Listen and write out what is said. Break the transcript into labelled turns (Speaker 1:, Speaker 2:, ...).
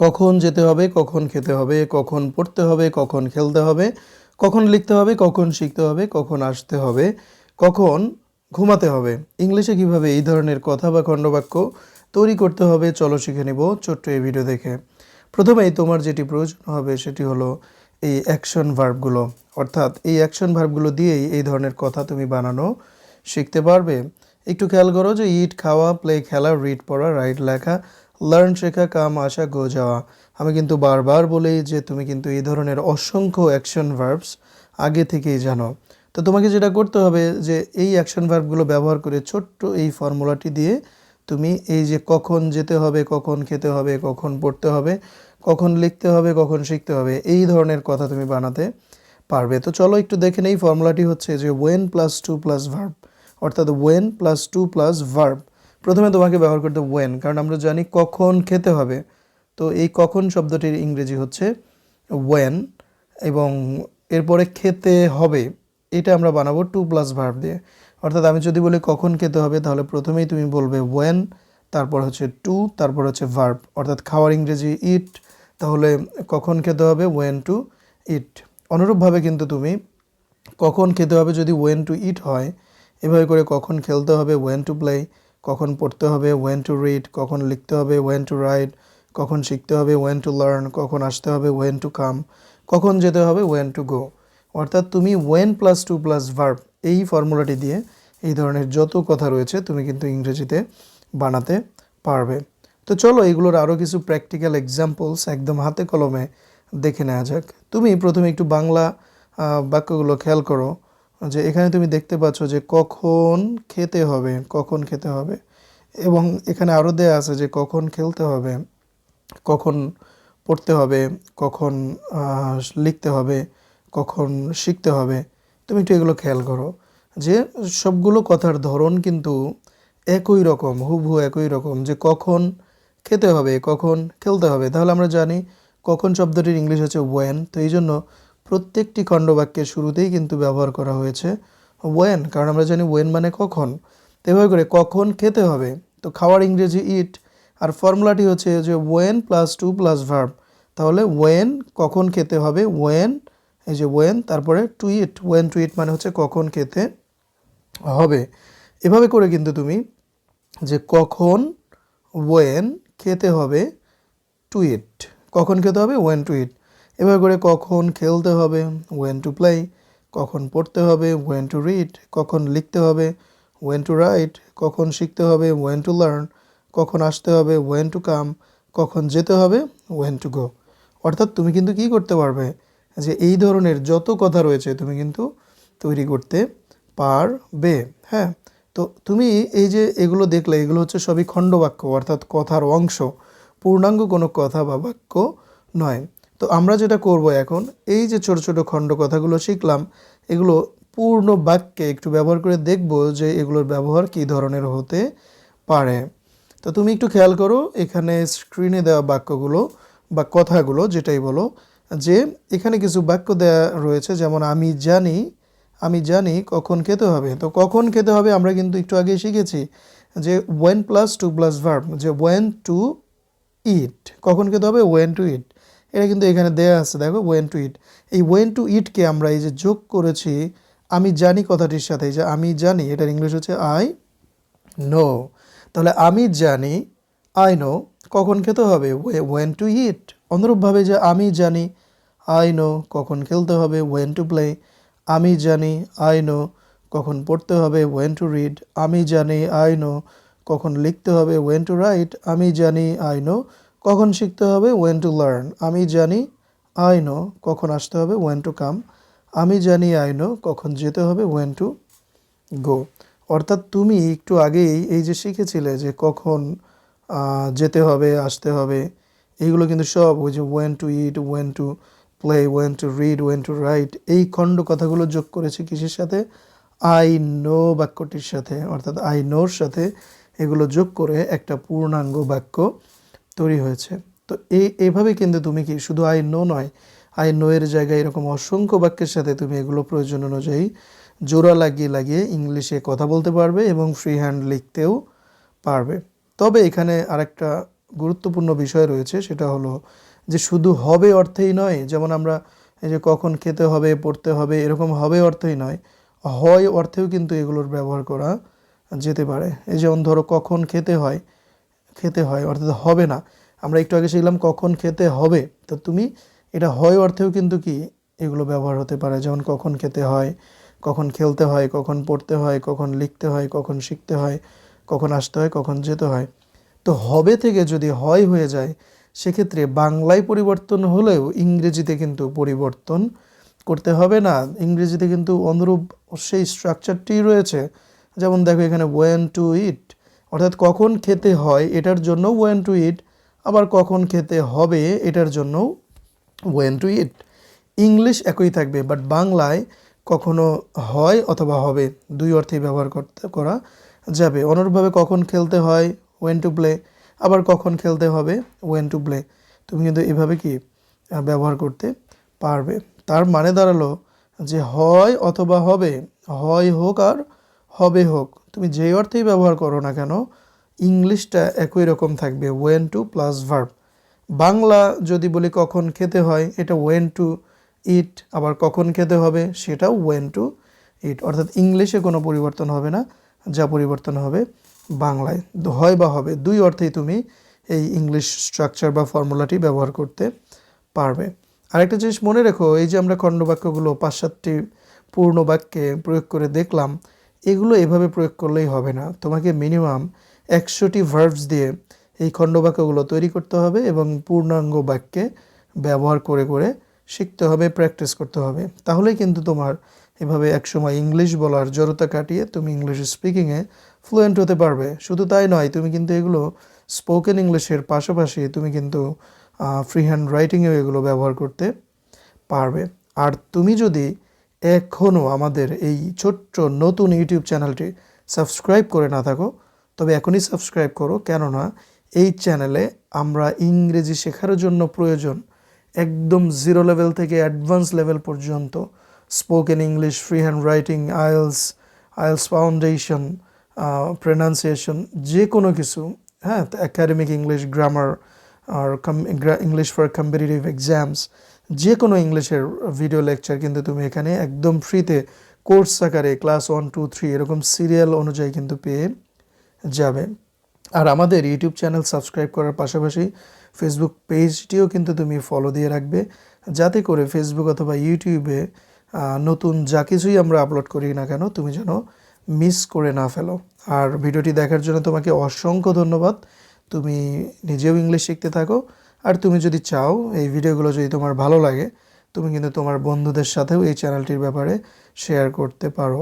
Speaker 1: কখন যেতে হবে, কখন খেতে হবে, কখন পড়তে হবে, কখন খেলতে হবে, কখন লিখতে হবে, কখন শিখতে হবে, কখন আসতে হবে, কখন ঘুমাতে হবে। ইংলিশে কীভাবে এই ধরনের কথা বা খণ্ডবাক্য তৈরি করতে হবে, চলো শিখে নিব ছোট্ট এই ভিডিও দেখে। প্রথমেই তোমার যেটি প্রয়োজন হবে সেটি হলো এই অ্যাকশন ভার্বগুলো অর্থাৎ এই অ্যাকশন ভার্বগুলো দিয়েই এই ধরনের কথা তুমি বানানো শিখতে পারবে। একটু খেয়াল করো যে ইট খাওয়া প্লে খেলা রিড পড়া রাইট লেখা লার্ন শেখা কাম আসা গো যাওয়া। আমি কিন্তু বারবার বলি যে তুমি কিন্তু এই ধরনের অসংখ্য অ্যাকশন ভার্বস আগে থেকেই জানো। তো তোমাকে যেটা করতে হবে যে এই অ্যাকশন ভার্বগুলো ব্যবহার করে ছোট্ট এই ফর্মুলাটি দিয়ে তুমি এই যে কখন যেতে হবে, কখন খেতে হবে, কখন পড়তে হবে, কখন লিখতে হবে, কখন শিখতে হবে, এই ধরনের কথা তুমি বানাতে পারবে। তো চলো একটু দেখে নেই ফর্মুলাটি হচ্ছে যে when plus to plus verb অর্থাৎ when plus to plus verb প্রথমে তোমাকে ব্যবহার করতে ওয়েন কারণ আমরা জানি কখন খেতে হবে। তো এই কখন শব্দটির ইংরেজি হচ্ছে ওয়েন এবং এরপরে খেতে হবে, এটা আমরা বানাবো টু প্লাস ভার্ব দিয়ে। অর্থাৎ আমি যদি বলি কখন খেতে হবে, তাহলে প্রথমেই তুমি বলবে ওয়েন তারপর হচ্ছে টু তারপর হচ্ছে ভার্ব অর্থাৎ খাওয়ার ইংরেজি ইট তাহলে কখন খেতে হবে ওয়েন টু ইট অনুরূপভাবে কিন্তু তুমি কখন খেতে হবে যদি ওয়েন টু ইট হয়, এভাবে করে কখন খেলতে হবে ওয়েন টু প্লে কখন পড়তে হবে ওয়েন টু রিড কখন লিখতে হবে ওয়েন টু রাইট কখন শিখতে হবে ওয়েন টু লার্ন কখন আসতে হবে ওয়েন টু কাম কখন যেতে হবে ওয়েন টু গো অর্থাৎ তুমি when plus to plus verb এই ফর্মুলাটি দিয়ে এই ধরনের যত কথা রয়েছে তুমি কিন্তু ইংরেজিতে বানাতে পারবে। তো চলো এগুলোর আরও কিছু প্র্যাকটিক্যাল এক্সাম্পলস একদম হাতে কলমে দেখে নেওয়া যাক। তুমি প্রথমে একটু বাংলা বাক্যগুলো খেয়াল করো। যে এখানে তুমি দেখতে পাচ্ছ যে কখন খেতে হবে, কখন খেতে হবে। এবং এখানে আরও দেয়া আছে যে কখন খেলতে হবে, কখন পড়তে হবে, কখন লিখতে হবে, কখন শিখতে হবে। তুমি একটু এগুলো খেয়াল করো যে সবগুলো কথার ধরন কিন্তু একই রকম, হুবহু একই রকম যে কখন খেতে হবে, কখন খেলতে হবে। তাহলে আমরা জানি কখন শব্দটির ইংলিশ হচ্ছে ওয়েন তো এই জন্য প্রত্যেকটি খণ্ডবাক্যের শুরুতেই কিন্তু ব্যবহার করা হয়েছে ওয়েন কারণ আমরা জানি ওয়েন মানে কখন। তো এভাবে করে কখন খেতে হবে। তো খাওয়ার ইংরেজি ইট আর ফর্মুলাটি হচ্ছে যে when plus to plus verb তাহলে ওয়েন কখন খেতে হবে? ওয়েন এই যে ওয়েন তারপরে to eat when to eat মানে হচ্ছে কখন খেতে হবে। এভাবে করে কিন্তু তুমি যে কখন ওয়েন খেতে হবে টু ইট কখন খেতে হবে? ওয়েন টু ইট এভাবে করে কখন খেলতে হবে ওয়েন টু প্লে কখন পড়তে হবে ওয়েন টু রিড কখন লিখতে হবে ওয়েন টু রাইট কখন শিখতে হবে ওয়েন টু লার্ন কখন আসতে হবে ওয়েন টু কাম কখন যেতে হবে ওয়েন টু গো অর্থাৎ তুমি কিন্তু কি করতে পারবে, যে এই ধরনের যত কথা রয়েছে তুমি কিন্তু তৈরি করতে পারবে হ্যাঁ? তো তুমি এই যে এগুলো দেখলে, এগুলো হচ্ছে সবই খণ্ডবাক্য, অর্থাৎ কথার অংশ। পূর্ণাঙ্গ কোনো কথা বা বাক্য নয়। তো আমরা যেটা করব এখন, এই যে ছোট ছোট খণ্ড কথাগুলো শিখলাম, এগুলো পূর্ণ বাক্যে একটু ব্যবহার করে দেখব যে এগুলোর ব্যবহার কী ধরনের হতে পারে। তো তুমি একটু খেয়াল করো, এখানে স্ক্রিনে দেওয়া বাক্যগুলো বা কথাগুলো যেটাই বলো, যে এখানে কিছু বাক্য দেওয়া রয়েছে, যেমন আমি জানি আমি জানি কখন খেতে হবে। তো কখন খেতে হবে আমরা কিন্তু একটু আগে শিখেছি, যে when plus to plus verb যে ওয়েন টু ইট কখন খেতে হবে? ওয়েন টু ইট এটা কিন্তু এখানে দেয়া আছে, দেখো ওয়েন টু ইট এই ওয়েন টু ইটকে আমরা এই যে যোগ করেছি, আমি জানি কথাটির সাথে যে আমি জানি, এটার ইংলিশ হচ্ছে আই নো তাহলে আমি জানি আই নো কখন খেতে হবে? ওয়েন টু ইট অনুরূপভাবে যে আমি জানি আই নো কখন খেলতে হবে? ওয়েন টু প্লে আমি জানি আই নো কখন পড়তে হবে? ওয়েন টু রিড আমি জানি আই নো কখন লিখতে হবে? ওয়েন টু রাইট আমি জানি আই নো কখন শিখতে হবে? ওয়েন টু লার্ন আমি জানি আই নো কখন আসতে হবে ওয়েন টু কাম আমি জানি আই নো কখন যেতে হবে ওয়েন টু গো অর্থাৎ তুমি একটু আগেই এই যে শিখেছিলে যে কখন যেতে হবে, আসতে হবে, এইগুলো কিন্তু সব ওই যে when to eat when to play when to read when to write এই খণ্ড কথাগুলো যোগ করেছে কিসের সাথে? আই নো বাক্যটির সাথে। অর্থাৎ আই নোর সাথে এগুলো যোগ করে একটা পূর্ণাঙ্গ বাক্য তৈরি হয়েছে। তো এই এইভাবে কিন্তু তুমি কি শুধু আই নো নয়, আই নো এর জায়গায় এরকম অসংখ্য বাক্যের সাথে তুমি এগুলো প্রয়োজন অনুযায়ী জোড়া লাগিয়ে লাগিয়ে ইংলিশে কথা বলতে পারবে এবং ফ্রি হ্যান্ড লিখতেও পারবে। তবে এখানে আরেকটা গুরুত্বপূর্ণ বিষয় রয়েছে, সেটা হলো যে শুধু হবে অর্থেই নয়, যেমন আমরা এই যে কখন খেতে হবে, পড়তে হবে, এরকম হবে অর্থেই নয়, হয় অর্থেও কিন্তু এগুলোর ব্যবহার করা যেতে পারে। এই যেমন ধরো কখন খেতে হয় খেতে হয়, অর্থাৎ হবে না। আমরা একটু আগে শিখলাম কখন খেতে হবে। তো তুমি, এটা হয় অর্থেও কিন্তু কি, এগুলো ব্যবহার হতে পারে। যেমন কখন খেতে হয়, কখন খেলতে হয়, কখন পড়তে হয়, কখন লিখতে হয়, কখন শিখতে হয়, কখন আসতে হয়, কখন যেতে হয়। তো হবে থেকে যদি হয় হয়ে যায়, সেক্ষেত্রে বাংলায় পরিবর্তন হলেও ইংরেজিতে কিন্তু পরিবর্তন করতে হবে না। ইংরেজিতে কিন্তু অনুরূপ সেই স্ট্রাকচারটি রয়েছে। যেমন দেখো এখানে ওয়েন টু ইট অর্থাৎ কখন খেতে হয় এটার জন্য ওয়েন টু ইট আবার কখন খেতে হবে এটার জন্য ওয়েন টু ইট ইংলিশ একই থাকবে বাট বাংলায় কখনো হয় অথবা হবে, দুই অর্থেই ব্যবহার করতে, করা যাবে। অনুরূপভাবে কখন খেলতে হয় ওয়েন টু প্লে আবার কখন খেলতে হবে ওয়েন টু প্লে তুমি কিন্তু এভাবে কি ব্যবহার করতে পারবে। তার মানে দাঁড়াল যে হয় অথবা হবে, হয় হোক আর হবে হোক। তুমি যেই অর্থেই ব্যবহার করো না কেন, ইংলিশটা একই রকম থাকবে when to plus verb Bangla যদি বলি কখন খেতে হয়, এটা ওয়েন টু ইট আবার কখন খেতে হবে, সেটাও ওয়েন টু ইট অর্থাৎ ইংলিশে কোনো পরিবর্তন হবে না, যা পরিবর্তন হবে বাংলায়। হয় বা হবে, দুই অর্থেই তুমি এই ইংলিশ স্ট্রাকচার বা ফর্মুলাটি ব্যবহার করতে পারবে। আরেকটা জিনিস মনে রেখো, এই যে আমরা খণ্ডবাক্যগুলো পাঁচ সাতটি পূর্ণ বাক্যে প্রয়োগ করে দেখলাম এগুলো এভাবে প্রয়োগ করলেই হবে না। তোমাকে মিনিমাম একশোটি ভার্বস দিয়ে এই খণ্ডবাক্যগুলো তৈরি করতে হবে এবং পূর্ণাঙ্গ বাক্যে ব্যবহার করে করে শিখতে হবে প্র্যাকটিস করতে হবে। তাহলেই কিন্তু তোমার এভাবে একসময় ইংলিশ বলার জড়তা কাটিয়ে তুমি ইংলিশ স্পিকিংয়ে ফ্লুয়েন্ট হতে পারবে। শুধু তাই নয়, তুমি কিন্তু এগুলো স্পোকেন ইংলিশের পাশাপাশি তুমি কিন্তু ফ্রি হ্যান্ড রাইটিংয়েও এগুলো ব্যবহার করতে পারবে। আর তুমি যদি এখনও আমাদের এই ছোট্ট নতুন ইউটিউব চ্যানেলটি সাবস্ক্রাইব করে না থাকো, তবে এখনই সাবস্ক্রাইব করো। কেননা, এই চ্যানেলে আমরা ইংরেজি শেখার জন্য প্রয়োজন, একদম জিরো লেভেল থেকে অ্যাডভান্স লেভেল পর্যন্ত। Spoken English free handwriting IELTS IELTS foundation pronunciation যে কোনো কিছু হ্যাঁ একাডেমিক ইংলিশ গ্রামার আর ইংলিশ ফর কম্পিটিটিভ এক্সামস যে কোনো ইংলিশের ভিডিও লেকচার কিন্তু তুমি এখানে একদম ফ্রিতে কোর্স আকারে ক্লাস ওয়ান টু থ্রি এরকম সিরিয়াল অনুযায়ী কিন্তু পেয়ে যাবে। আর আমাদের ইউটিউব চ্যানেল সাবস্ক্রাইব করার পাশাপাশি ফেসবুক পেজটিও কিন্তু তুমি ফলো দিয়ে রাখবে, যাতে করে ফেসবুক অথবা ইউটিউবে নতুন যা কিছুই আমরা আপলোড করি না কেন তুমি যেন মিস করে না ফেলো। আর ভিডিওটি দেখার জন্য তোমাকে অসংখ্য ধন্যবাদ। তুমি নিজেও ইংলিশ শিখতে থাকো আর তুমি যদি চাও, এই ভিডিওগুলো যদি তোমার ভালো লাগে, তুমি কিন্তু তোমার বন্ধুদের সাথেও এই চ্যানেলটির ব্যাপারে শেয়ার করতে পারো।